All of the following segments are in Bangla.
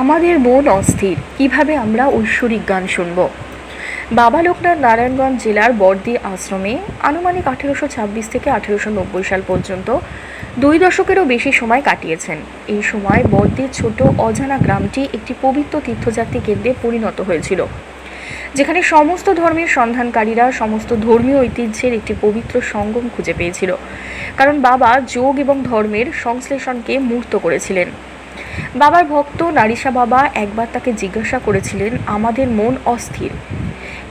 আমাদের মন অস্থির, কীভাবে আমরা ঐশ্বরিক গান শুনব? বাবা লোকনাথ নারায়ণগঞ্জ জেলার বর্দি আশ্রমে আনুমানিক আঠেরোশো ছাব্বিশ থেকে আঠেরোশো নব্বই সাল পর্যন্ত দুই দশকেরও বেশি সময় কাটিয়েছেন। এই সময় বর্দির ছোট অজানা গ্রামটি একটি পবিত্র তীর্থযাত্রী কেন্দ্রে পরিণত হয়েছিল, যেখানে সমস্ত ধর্মের সন্ধানকারীরা সমস্ত ধর্মীয় ঐতিহ্যের একটি পবিত্র সঙ্গম খুঁজে পেয়েছিল। কারণ বাবা যোগ এবং ধর্মের সংশ্লেষণকে মূর্ত করেছিলেন। বাবার ভক্ত নারিশা বাবা একবার তাকে জিজ্ঞাসা করেছিলেন, আমাদের মন অস্থির।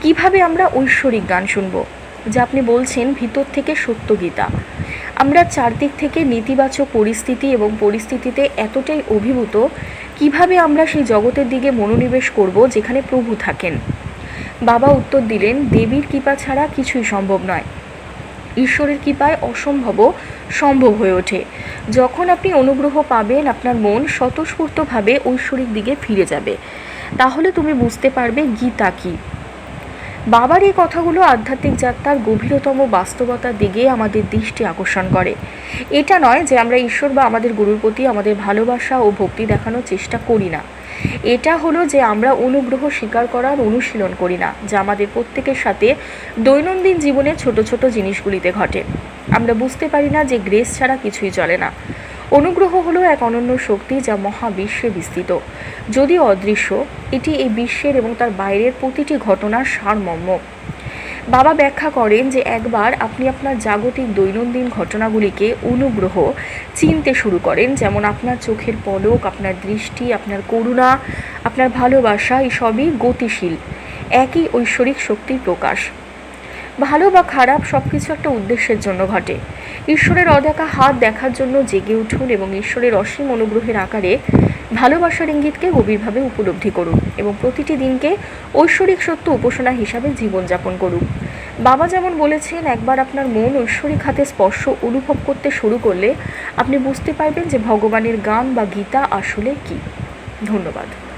কীভাবে আমরা ঐশ্বরিক গান শুনব? যা আপনি বলছেন ভিতর থেকে সত্য গীতা আমরা চারদিক থেকে নেতিবাচক পরিস্থিতি এবং পরিস্থিতিতে এতটাই অভিভূত, কীভাবে আমরা সেই জগতের দিকে মনোনিবেশ করব যেখানে প্রভু থাকেন? বাবা উত্তর দিলেন, দেবীর কৃপা ছাড়া কিছুই সম্ভব নয়। ঈশ্বরের কৃপায় অসম্ভবও সম্ভব হয়ে ওঠে। যখন আপনি অনুগ্রহ পাবেন, আপনার মন স্বতঃস্ফূর্তভাবে ঐশ্বরিক দিকে ফিরে যাবে। তাহলে তুমি বুঝতে পারবে গীতা কী। বাবার এই কথাগুলো আধ্যাত্মিক যাত্রার গভীরতম বাস্তবতার দিকে আমাদের দৃষ্টি আকর্ষণ করে। এটা নয় যে আমরা ঈশ্বর বা আমাদের গুরুর প্রতি আমাদের ভালোবাসা ও ভক্তি দেখানোর চেষ্টা করি না। এটা হলো যে আমরা অনুগ্রহ স্বীকার করার অনুশীলন করি না, যা আমাদের প্রত্যেকের সাথে দৈনন্দিন জীবনে ছোট ছোট জিনিসগুলিতে ঘটে। আমরা বুঝতে পারি না যে গ্রেস ছাড়া কিছুই চলে না। অনুগ্রহ হলো এক অনন্য শক্তি যা মহাবিশ্বে বিস্তৃত। যদিও অদৃশ্য, এটি এই বিশ্বের এবং তার বাইরের প্রতিটি ঘটনার সারমর্ম। বাবা ব্যাখ্যা করেন যে একবার আপনি আপনার জাগতিক দৈনন্দিন ঘটনাগুলিকে অনুগ্রহ চিনতে শুরু করেন, যেমন আপনার চোখের পলক, আপনার দৃষ্টি, আপনার করুণা, আপনার ভালোবাসা, এই সবই গতিশীল। একই ঐশ্বরিক শক্তির প্রকাশ। ভালো বা খারাপ সব কিছু একটা উদ্দেশ্যের জন্য ঘটে। ঈশ্বরের অদেখা হাত দেখার জন্য জেগে উঠুন এবং ঈশ্বরের অসীম অনুগ্রহের আকারে ভালোবাসার ইঙ্গিতকে গভীরভাবে উপলব্ধি করুন এবং প্রতিটি দিনকে ঐশ্বরিক সত্য উপাসনা হিসাবে জীবনযাপন করুন। বাবা যেমন বলেছেন, একবার আপনার মন ঐশ্বরিক হাতে স্পর্শ অনুভব করতে শুরু করলে আপনি বুঝতে পারবেন যে ভগবানের গান বা গীতা আসলে কী। ধন্যবাদ।